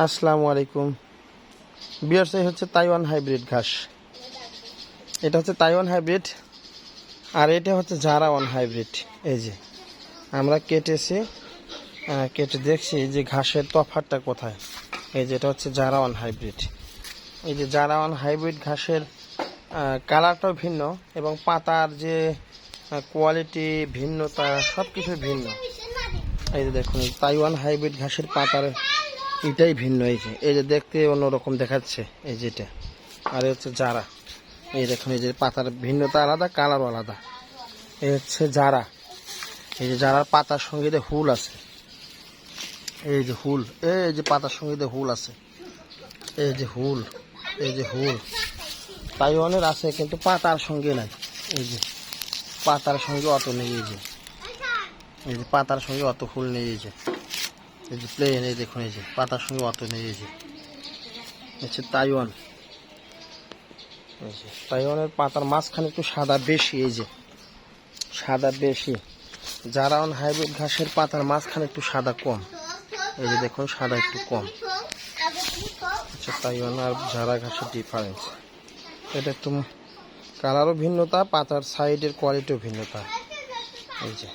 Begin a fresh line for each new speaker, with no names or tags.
আসসালামু আলাইকুম। বিয়ার্স এই হচ্ছে তাইওয়ান হাইব্রিড ঘাস। এটা হচ্ছে তাইওয়ান হাইব্রিড, আর এটা হচ্ছে জারাওয়ান হাইব্রিড। এই যে, আমরা কেটেছি কেটে দেখছি যে ঘাসের তফাতটা কোথায়। এই যে এটা হচ্ছে জারাওয়ান হাইব্রিড। এই যে জারাওয়ান হাইব্রিড ঘাসের কালারটাও ভিন্ন এবং পাতার যে কোয়ালিটি, ভিন্নতা সব কিছু ভিন্ন। এই যে দেখুন তাইওয়ান হাইব্রিড ঘাসের পাতার এটাই ভিন্ন, এই যে এই যে দেখতে অন্যরকম দেখাচ্ছে, এই যেটা। আর হচ্ছে জারা। এই দেখুন, এই যে পাতার ভিন্নতা আলাদা, কালারও আলাদা। এই হচ্ছে জারা। এই যে জারার পাতার সঙ্গে যে হুল আছে। এই যে হুল, এই যে পাতার সঙ্গে যে হুল আছে। এই যে হুল, এই যে হুল। তাইওয়ানের আছে, কিন্তু পাতার সঙ্গে নাই। এই যে, পাতার সঙ্গে অত নেই, এই যে। এই যে পাতার সঙ্গে অত ফুল নেই, এই যে। এই যে প্লেন এই দেখুন এই যে, পাতার সঙ্গে অত নেই, এই যে। হচ্ছে তাইওয়ান এই যে তাইওয়ানের পাতার মাঝখানে একটু সাদা বেশি, এই যে। সাদা বেশি। জারাওয়ান হাইব্রিড ঘাসের পাতার মাঝখানে একটু সাদা কম। এই যে দেখুন, সাদা একটু কম। আচ্ছা তাইওয়ান আর জারা ঘাসের ডিফারেন্স এটা একটু কালারও ভিন্নতা, পাতার সাইডের কোয়ালিটিও ভিন্নতা। এই যে।